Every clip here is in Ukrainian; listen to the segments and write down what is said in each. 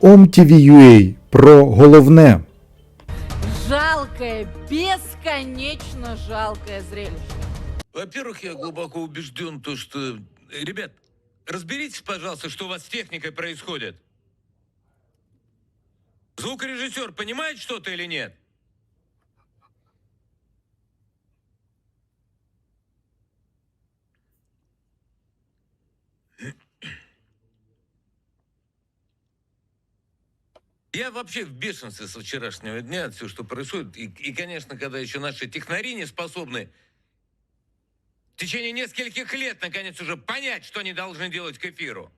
OMTV.ua про головне. Жалкое, бесконечно жалкое зрелище. Во-первых, я глубоко убежден, то, что... Ребят, разберитесь, пожалуйста, что у вас с техникой происходит. Звукорежиссер понимает что-то или нет? Я вообще в бешенстве со вчерашнего дня от всего, что происходит. И, и, конечно, когда еще наши технари не способны в течение нескольких лет, наконец, уже понять, что они должны делать к эфиру.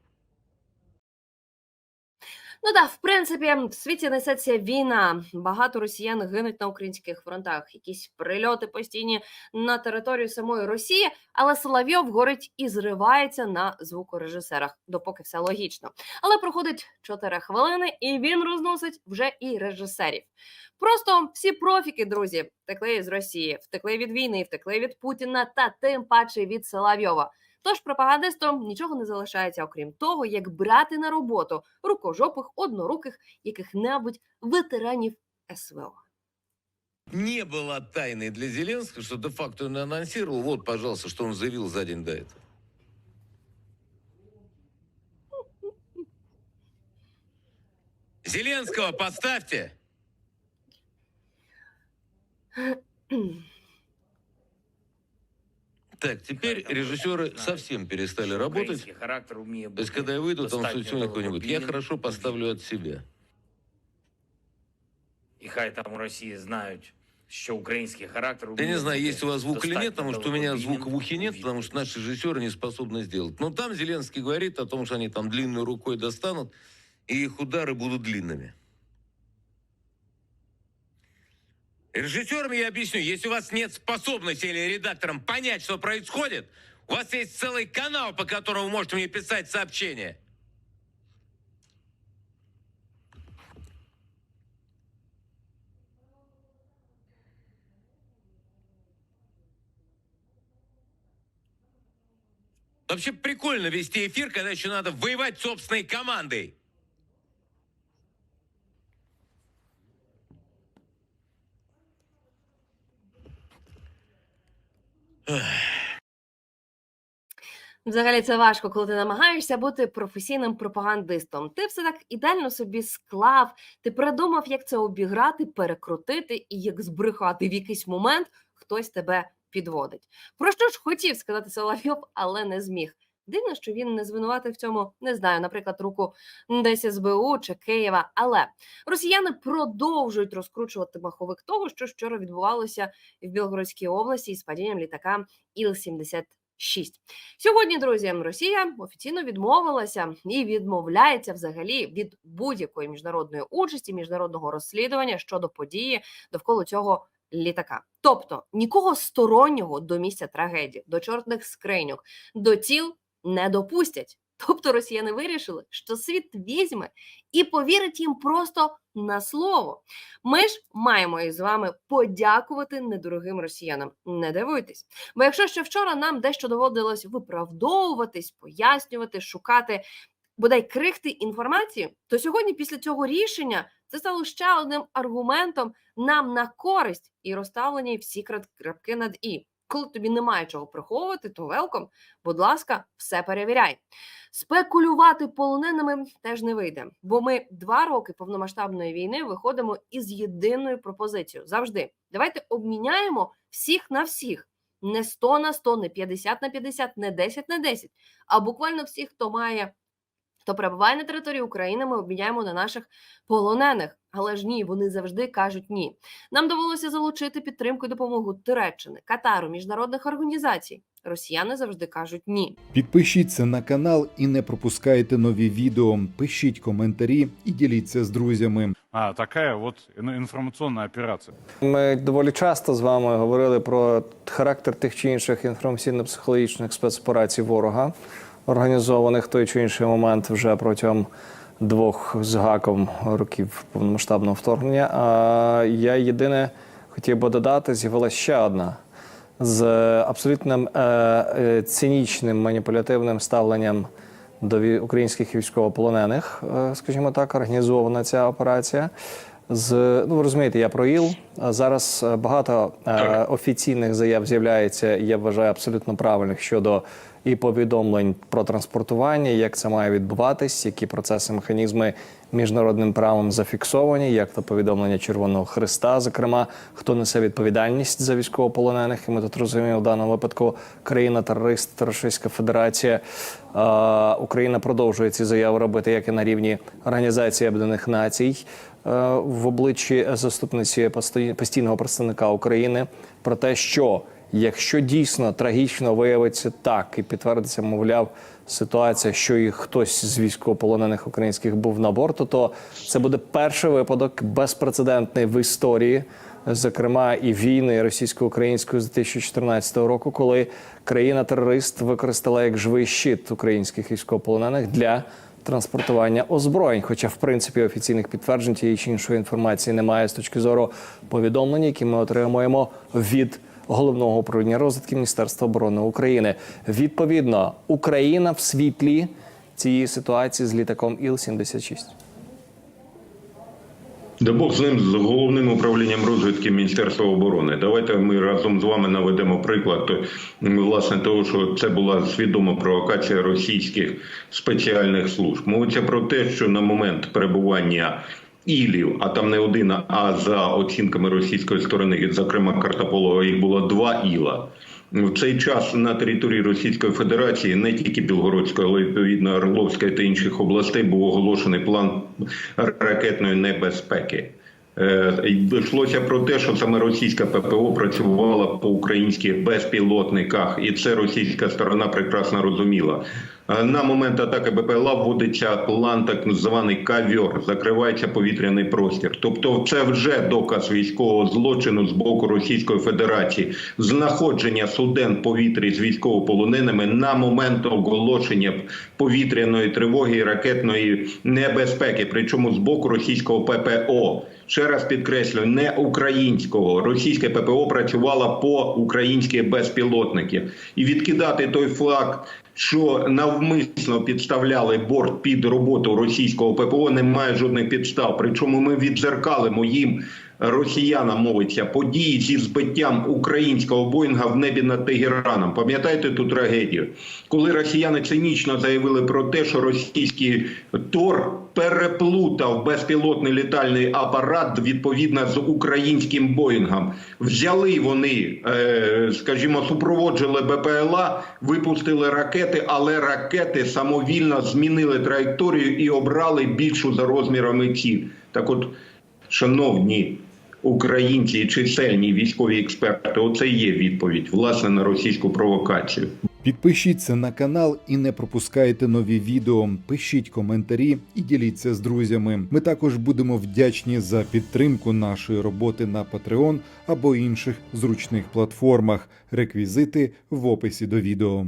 Ну так, в принципі, в світі несеться війна. Багато росіян гинуть на українських фронтах. Якісь прильоти постійні на територію самої Росії, але Соловйов горить і зривається на звукорежисерах, допоки все логічно. Але проходить 4 хвилини, і він розносить вже і режисерів. Просто всі профіки, друзі, втекли з Росії, втекли від війни, втекли від Путіна та тим паче від Соловйова. Тож пропагандистам нічого не залишається, окрім того, як брати на роботу рукожопих, одноруких, яких-небудь ветеранів СВО. Не было тайной для Зеленского, что де-факто он анонсировал. Вот, пожалуйста, что он заявил за день до этого. Зеленского поставьте! Так, теперь режиссеры совсем перестали работать. Український характер вміє То есть, когда я выйду, там достатньо что-нибудь какой-нибудь, я далекобійним, хорошо поставлю от себя. І хай там у Росії знають, що український характер Я вміє не знаю, бути есть у вас звук или нет, достатньо потому что у меня далекобійним звука в ухе нет, у потому что наши режиссеры не способны сделать. Но там Зеленский говорит о том, что они там длинной рукой достанут, и их удары будут длинными. Режиссерам я объясню, если у вас нет способности или редакторам понять, что происходит, у вас есть целый канал, по которому вы можете мне писать сообщения. Вообще прикольно вести эфир, когда еще надо воевать собственной командой. Взагалі це важко, коли ти намагаєшся бути професійним пропагандистом. Ти все так ідеально собі склав, ти придумав, як це обіграти, перекрутити і як збрехати в якийсь момент хтось тебе підводить. Про що ж хотів сказати Соловйов, але не зміг. Дивно, що він не звинуватив в цьому, не знаю, наприклад, руку десь СБУ чи Києва. Але росіяни продовжують розкручувати маховик того, що вчора відбувалося в Білгородській області із падінням літака Іл-76. Сьогодні, друзі, Росія офіційно відмовилася і відмовляється взагалі від будь-якої міжнародної участі, міжнародного розслідування щодо події довкола цього літака. Тобто нікого стороннього до місця трагедії, до чорних скриньок, до тіл не допустять. Тобто росіяни вирішили, що світ візьме і повірить їм просто на слово. Ми ж маємо із вами подякувати недорогим росіянам. Не дивуйтесь. Бо якщо ще вчора нам дещо доводилось виправдовуватись, пояснювати, шукати бодай крихти інформації, то сьогодні, після цього рішення, це стало ще одним аргументом нам на користь і розставлені всі крапки над і. Коли тобі немає чого приховувати, то велком, будь ласка, все перевіряй. Спекулювати полоненими теж не вийде, бо ми два роки повномасштабної війни виходимо із єдиною пропозицією. Завжди давайте обміняємо всіх на всіх. Не 100 на 100, не 50 на 50, не 10 на 10, а буквально всіх, хто має, хто перебуває на території України, ми обміняємо на наших полонених. Але ж ні, вони завжди кажуть ні. Нам довелося залучити підтримку і допомогу Туреччини, Катару, міжнародних організацій. Росіяни завжди кажуть ні. Підпишіться на канал і не пропускайте нові відео. Пишіть коментарі і діліться з друзями. А, такая вот ин- информационная операция. Ми доволі часто з вами говорили про характер тих чи інших інформаційно-психологічних спецоперацій ворога, організованих в той чи інший момент вже протягом двох з гаком років повномасштабного вторгнення. А я єдине хотів би додати, з'явилася ще одна з абсолютним е, е, цинічним маніпулятивним ставленням до українських військовополонених, е, скажімо так, організована ця операція. З ну ви розумієте, я про ІЛ. Зараз е, багато е, офіційних заяв з'являється. Я вважаю абсолютно правильних щодо і повідомлень про транспортування, як це має відбуватись, які процеси, механізми міжнародним правом зафіксовані, як то повідомлення Червоного Христа, зокрема, хто несе відповідальність за військовополонених. І ми тут розуміємо в даному випадку країна-терорист, Російська Федерація. Е, Україна продовжує ці заяви робити як і на рівні Організації Об'єднаних Націй в обличчі заступниці постійного представника України про те, що якщо дійсно трагічно виявиться так і підтвердиться, мовляв, ситуація, що і хтось з військовополонених українських був на борту, то це буде перший випадок безпрецедентний в історії. Зокрема, і війни російсько-української з 2014 року, коли країна-терорист використала як живий щит українських військовополонених для транспортування озброєнь. Хоча, в принципі, офіційних підтверджень тієї чи іншої інформації немає з точки зору повідомлень, які ми отримуємо від головного управління розвитки Міністерства оборони України. Відповідно, Україна в світлі цієї ситуації з літаком Іл-76. Да Бог з ним з головним управлінням розвідки Міністерства оборони. Давайте ми разом з вами наведемо приклад власне того, що це була свідома провокація російських спеціальних служб. Мовиться про те, що на момент перебування ілів, а там не один, а за оцінками російської сторони, зокрема Картополова, їх було два іла. В цей час на території Російської Федерації не тільки Білгородської, але відповідно Орловської та інших областей був оголошений план ракетної небезпеки. Е, Йшлося про те, що саме російська ППО працювала по українських безпілотниках, і це російська сторона прекрасно розуміла. Е, На момент атаки БПЛА вводиться план так званий кавьор, закривається повітряний простір. Тобто, це вже доказ військового злочину з боку Російської Федерації, знаходження суден повітрі з військовополоненими на момент оголошення повітряної тривоги і ракетної небезпеки, причому з боку російського ППО. Ще раз підкреслю, не українського. Російське ППО працювало по українські безпілотники. І відкидати той факт, що навмисно підставляли борт під роботу російського ППО, немає жодних підстав. Причому ми відзеркалимо їм росіянам мовиться події зі збиттям українського боїнга в небі над Тегераном. Пам'ятаєте ту трагедію, коли росіяни цинічно заявили про те, що російський Тор переплутав безпілотний літальний апарат відповідно з українським боїнгом. Взяли вони, е, скажімо, супроводжували БПЛА, випустили ракети, але ракети самовільно змінили траєкторію і обрали більшу за розмірами ціль. Так, от, шановні українці і чисельні військові експерти, оце є відповідь власне на російську провокацію. Підпишіться на канал і не пропускайте нові відео. Пишіть коментарі і діліться з друзями. Ми також будемо вдячні за підтримку нашої роботи на Patreon або інших зручних платформах. Реквізити в описі до відео.